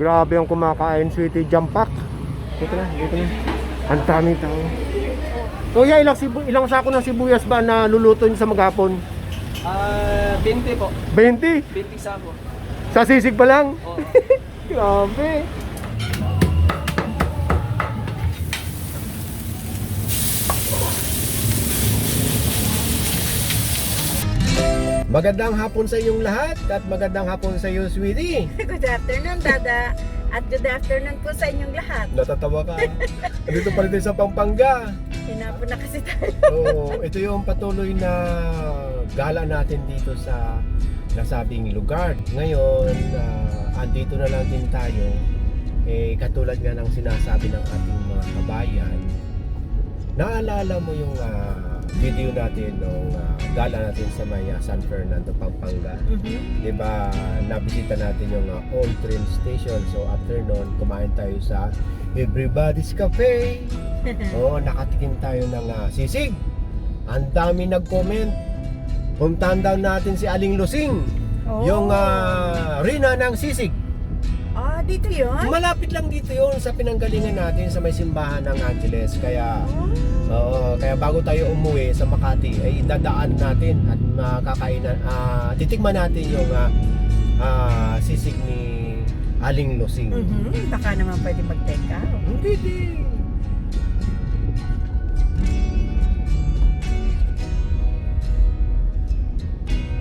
Grabe ang kumakain, sweetie jump pack. Dito na, dito na. Ang daming tao. Kuya, ilang, sibu, ilang sako ng sibuyas ba na luluto niyo sa maghapon? Ah, 20 po. 20? 20 sako. Sa sisig pa lang? Oh. Grabe. Magandang hapon sa inyong lahat at magandang hapon sa iyo, sweetie. Good afternoon, Dada. At good afternoon po sa inyong lahat. Natatawa ka. Dito pa rin tayo sa Pampanga. Hinapo na kasi tayo. So, ito yung patuloy na gala natin dito sa nasabing lugar. Ngayon, ah, andito na lang din tayo. Eh, katulad nga ng sinasabi ng ating mga kabayan, naalala mo yung ah, video natin nung ah, gala natin sa may ah, San Fernando, Pampanga. Mhm. Di ba, nabisita natin yung uh, Old Train Station. So, after nun, kumain tayo sa Everybody's Cafe. Oo, nakatikim tayo ng uh, sisig. Ang dami nag-comment. Puntahan daw natin si Aling Lusing. Oh. Yung uh, Rina ng sisig. Ah, dito yun? Malapit lang dito yun sa pinanggalingan natin sa may simbahan ng Angeles. Kaya, Oh. Oo, kaya bago tayo umuwi sa Makati, ay dadaan natin at makakainan, ah, titikman natin yung ah, ah, sisig ni Aling Lusing. Mhm. Baka naman pwede mag-take out. Hindi din.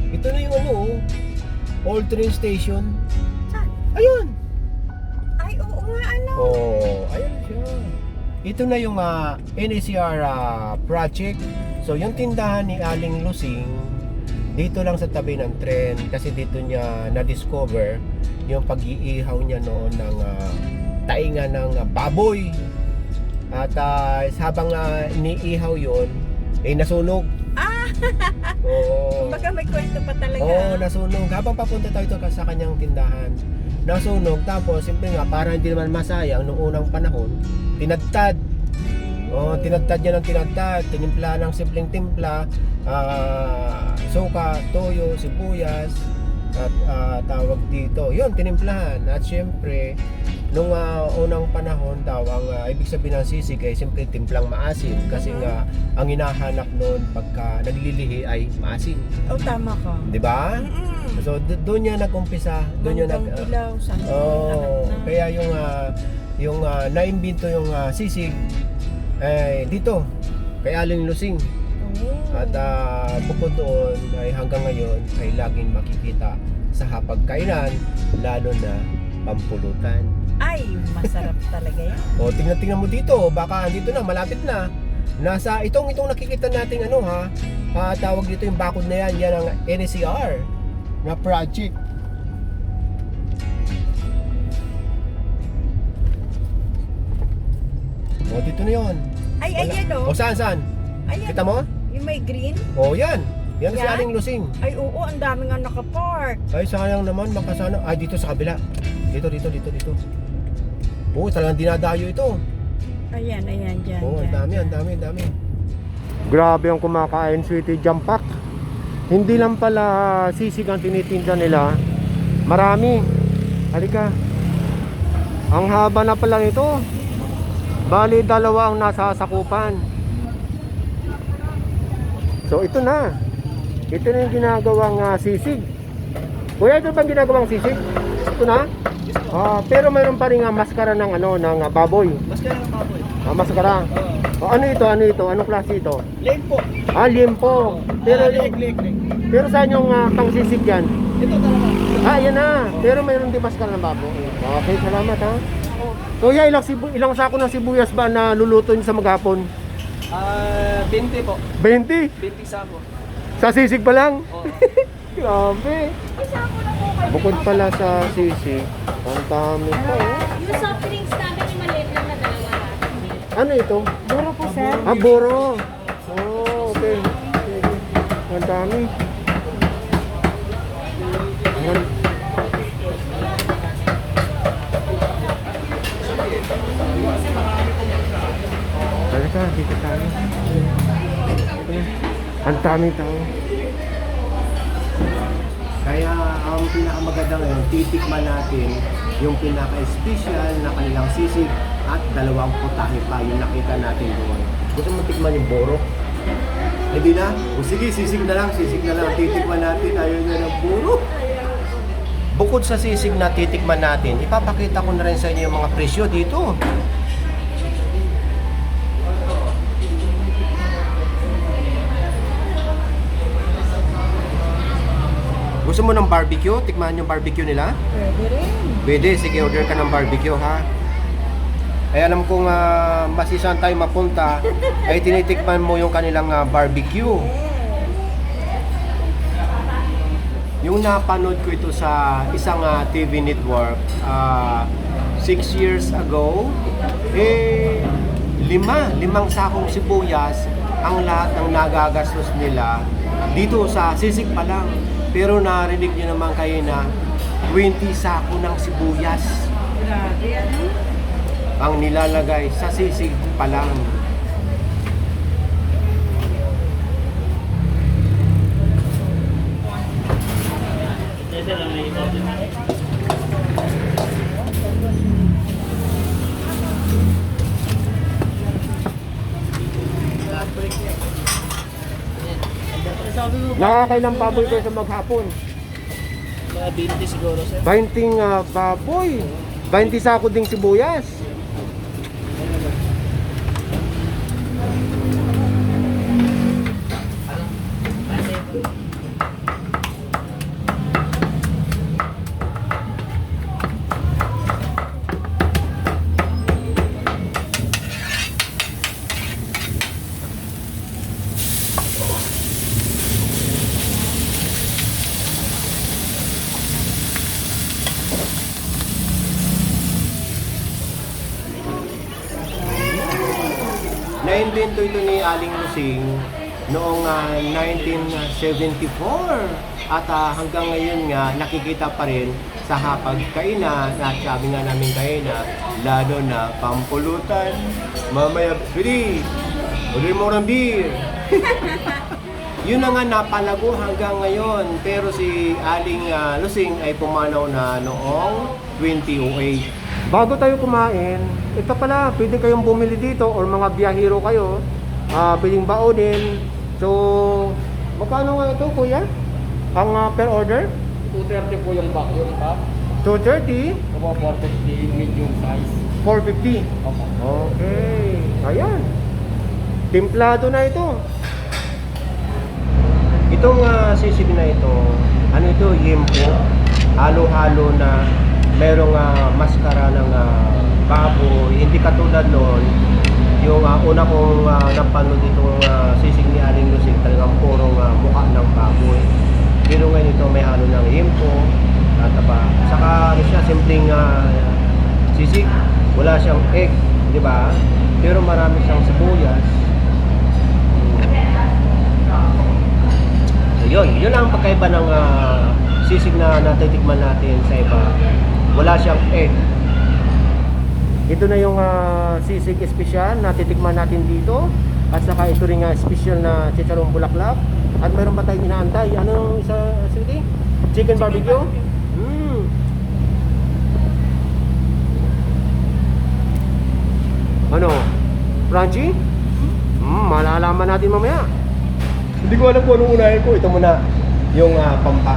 Ito na yung ano, oh, old train station. Saan? Ayun. Ay, oo nga, ano? Oh, ayun siya. Ito na yung ah, NACR ah, project. So, yung tindahan ni Aling Lusing, dito lang sa tabi ng tren kasi dito niya na-discover yung pag-iihaw niya noon ng ah, tainga ng ah, baboy. At ah, habang uh, iniihaw yon eh nasunog. Ah! Oo. Kumbaga may kwento pa talaga. Oo, nasunog. Habang papunta tayo to sa kanyang tindahan, nasunog. Tapos, siyempre nga, para hindi naman masayang, noong unang panahon, tinadtad. Oo, tinadtad niya ng tinadtad. Tinimpla ng simpleng timpla, ah, suka, toyo, sibuyas, at ah, tawag dito. Yun, tinimplahan. At siyempre, nung ah, unang panahon daw, ang ah, ibig sabihin ng sisig ay siyempre timplang maasim. Kasi nga, ang hinahanap noon pagka naglilihi ay maasim. Oh, tama ka. Di ba? So do- doon niya nag-umpisa, doon niya nag Manggang dilaw, Oh, kaya yung ah, yung ah, naimbento yung ah, sisig eh dito kay Aling Lusing. Oh. At ah, bukod doon ay hanggang ngayon ay laging makikita sa hapagkainan lalo na pampulutan. Ay, masarap talaga yan. O tingnan tingnan mo dito, baka dito na malapit na. Nasa itong itong nakikita nating ano ha, ah, tawag dito yung bakod na yan, yan ang NCR na project. O dito na yon. Ay, ayan O oh. saan saan? Ayan. Kita mo? Yung may green. O yan. Yan si Yan? Aling Lusing. Ay, oo, ang dami nga nakapark. Ay sayang naman makasana. Ay dito sa kabila. Dito dito dito dito. Oo, talagang dinadayo ito. Ayan, ayan, dyan. Oo, ang dyan. dami, ang dami, ang dami. Grabe ang kumakain, sweetie jump pack. Hindi lang pala sisig ang tinitinda nila. Marami. Halika. Ang haba na pala ito. Bali, dalawa ang nasa sakupan. So, ito na. Ito na yung ginagawang ah, sisig. Kuya, ito bang ginagawang sisig? Ito na? Ah, pero mayroon pa rin nga maskara ng ano ng ah, baboy. Mas kaya ng baboy. Ah, maskara. Oo. O, ano ito? Ano ito? Anong klase ito? Leg po. Ah, limpo. Pero Ah, leg, leg, leg. pero saan yung uh, pangsisig yan? Ito talaga. Ah, yan na. Pero mayroon din maskara ng baboy. Okay, salamat ha. Kuya, ilang, sibu ilang sako ng sibuyas ba na luluto niyo sa maghapon? Ah, 20 po. 20? 20 sako. Sa sisig pa lang? Oo. Grabe. Bukod pala sa sisig, ang dami pa oh. Yung soft drinks namin yung maliit lang na dalawa. Ano ito? Buro po, sir. Ah, buro. Oh, okay. Ang dami. Halika, dito tayo. Na. Ang daming tao. Kaya, um, pinakamaganda ngayon, titikman natin yung pinaka-special na kanilang sisig at dalawang putahe pa yung nakita natin doon. Gusto mo tikman yung borok? Hindi na? O sige, sisig na lang, sisig na lang. Titikman natin, ayaw niya ng borok. Bukod sa sisig na titikman natin, ipapakita ko na rin sa inyo yung mga presyo dito. Gusto mo ng barbecue? Tikman yung barbecue nila? Pwede rin. Pwede, sige order ka ng barbecue ha. Ay alam kong uh, masisan tayo mapunta, ay tinitikman mo yung kanilang ah, barbecue. Yung napanood ko ito sa isang ah, TV network, ah, six years ago, eh, lima, limang sakong sibuyas ang lahat ng nagagastos nila dito sa sisig pa lang. Pero narinig nyo naman kayo na 20 sako ng sibuyas Grabe, ano? ang nilalagay sa sisig pa lang. Nakakailang baboy kayo sa maghapon? Mga 20 siguro, sir. 20 uh, baboy. 20 sako ding sibuyas. Na-invento ito ni Aling Lusing noong ah, 1974 at ah, hanggang ngayon nga nakikita pa rin sa hapag kainan at sabi nga namin kainan lalo na pampulutan. Mamaya free order mo ng beer! Yun na nga napalago hanggang ngayon. Pero si Aling ah, Lusing ay pumanaw na noong 2008 Bago tayo kumain, ito pala, pwede kayong bumili dito or mga biyahero kayo, ah pwedeng baonin. So, magkano nga ito kuya? Ang ah, per order? 230 po yung back, yung back. 230, Opo, 450 medium size. 450. Opo. Okay, ayan. Timplado na ito. Itong ah, sisig na ito, ano ito, yempo, halo-halo na merong ah, maskara ng ah, baboy, hindi katulad noon, yung ah, una kong uh, napanood itong ah, sisig ni Aling Lusig, talagang purong ah, mukha ng baboy. Pero ngayon ito may halo ng yempo, at ba, saka ano siya, simpleng ah, sisig, wala siyang egg, di ba? Pero marami siyang sibuyas. So yun, yun ang pagkaiba ng ah, sisig na natitikman natin sa iba. Wala siyang egg. Ito na yung ah, sisig espesyal na titikman natin dito. At saka ito rin nga espesyal na chicharong bulaklak. At meron pa tayong inaantay. Ano isa, Sweetie? Chicken barbecue? Mm. Ano? Crunchy? Hmm, malalaman natin mamaya. Hindi ko alam kung anong unahin ko. Ito muna, yung ah, pampa.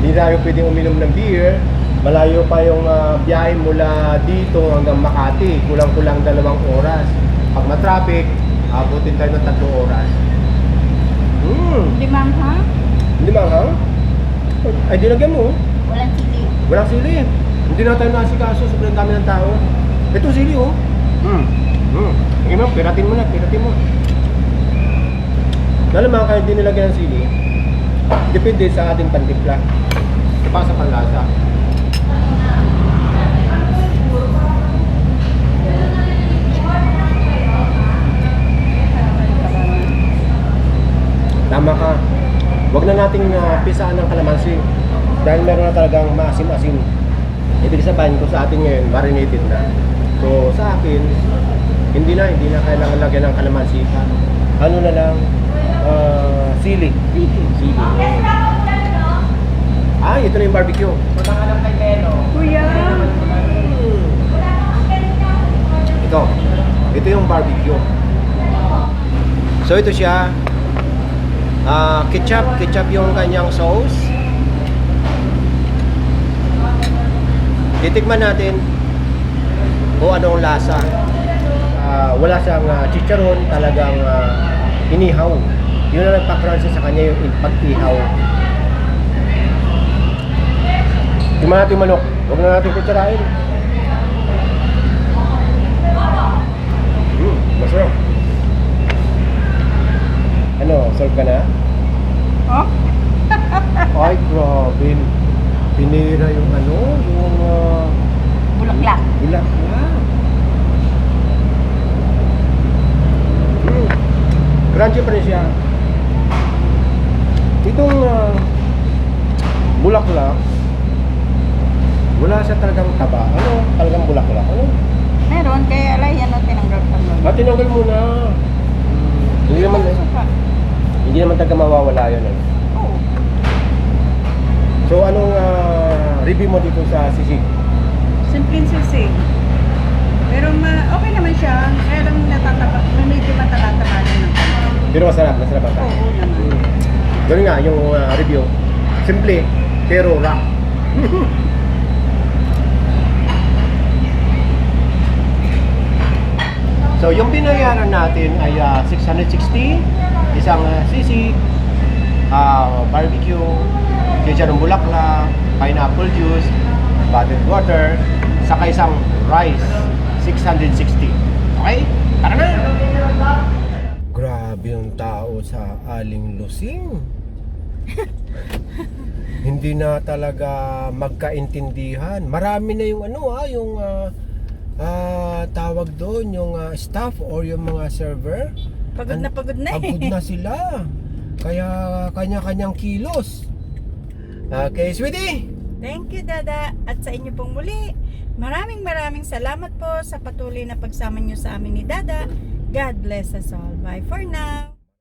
Hindi tayo pwedeng uminom ng beer. Malayo pa yung ah, biyahe mula dito hanggang Makati. Kulang-kulang dalawang oras. Pag matraffic, abutin tayo ng tatlong oras. Hmm, Limang ha? hindi manghang? Ay, dinagyan mo. Walang sili. Walang sili. Hindi na tayo nasikaso. Sobrang dami ng tao. Ito sili oh. Hmm. Hmm. Sige ma'am, piratin mo na. Piratin mo. Alam mo, kahit hindi nilagyan ng sili, depende sa ating pantimpla. Sa pa sa panlasa. Tama ka. Huwag na nating uh, pisaan ng kalamansi. Dahil meron na talagang maasim-asim. Ibig sabihin ko sa atin ngayon, marinated na. So sa akin, hindi na, hindi na kailangan lagyan ng kalamansi. Ano na lang, ah, sili. Sili. Ah, ito na yung barbecue. Punta ka lang kay Leno. Kuya! Ito. Ito yung barbecue. So ito siya. Ah, ketchup, ketchup yung kanyang sauce. Titikman natin kung anong lasa. Ah, wala siyang ah, chicharon, talagang ah, inihaw. Yun ang nagpa-crunch sa kanya yung pag-ihaw. Tingnan natin manok. Huwag na natin kutsarain. Hmm, masarap. Ano, serve ka na? Oh? Ay, grabe. Pinira yung ano, yung uh, Bulaklak. bulaklak. Mm. Crunchy pa rin siya. Itong uh, bulaklak, wala siya talagang taba. Ano? Talagang bulaklak. Ano? Meron, kaya alay, yan ang tinanggap ko nun. Ah, tinanggal mo na. Hindi naman, Suka. Hindi naman talaga mawawala yun. Eh. Oo. So, anong ah, review mo dito sa sisig? Simpleng sisig. Pero ma okay naman siya. Kaya lang natataba, may medyo mataba-taba na ng konti. Pero masarap, masarap ata. Oo naman. Ganun nga, yung ah, review. Simple, pero rock. so, yung binayaran natin ay ah, 660, isang ah, sisig, ah, barbecue, chicha ng bulaklak, pineapple juice, bottled water, saka isang rice, 660. Okay? Tara na! Grabe yung tao sa Aling Lusing. Hindi na talaga magkaintindihan. Marami na yung ano ah, yung ah, ah, tawag doon, yung ah, staff or yung mga server. Pagod na pagod na eh. Pagod na sila. Kaya kanya-kanyang kilos. Okay, sweetie. Thank you, Dada. At sa inyo pong muli, maraming maraming salamat po sa patuloy na pagsama nyo sa amin ni Dada. God bless us all. Bye for now.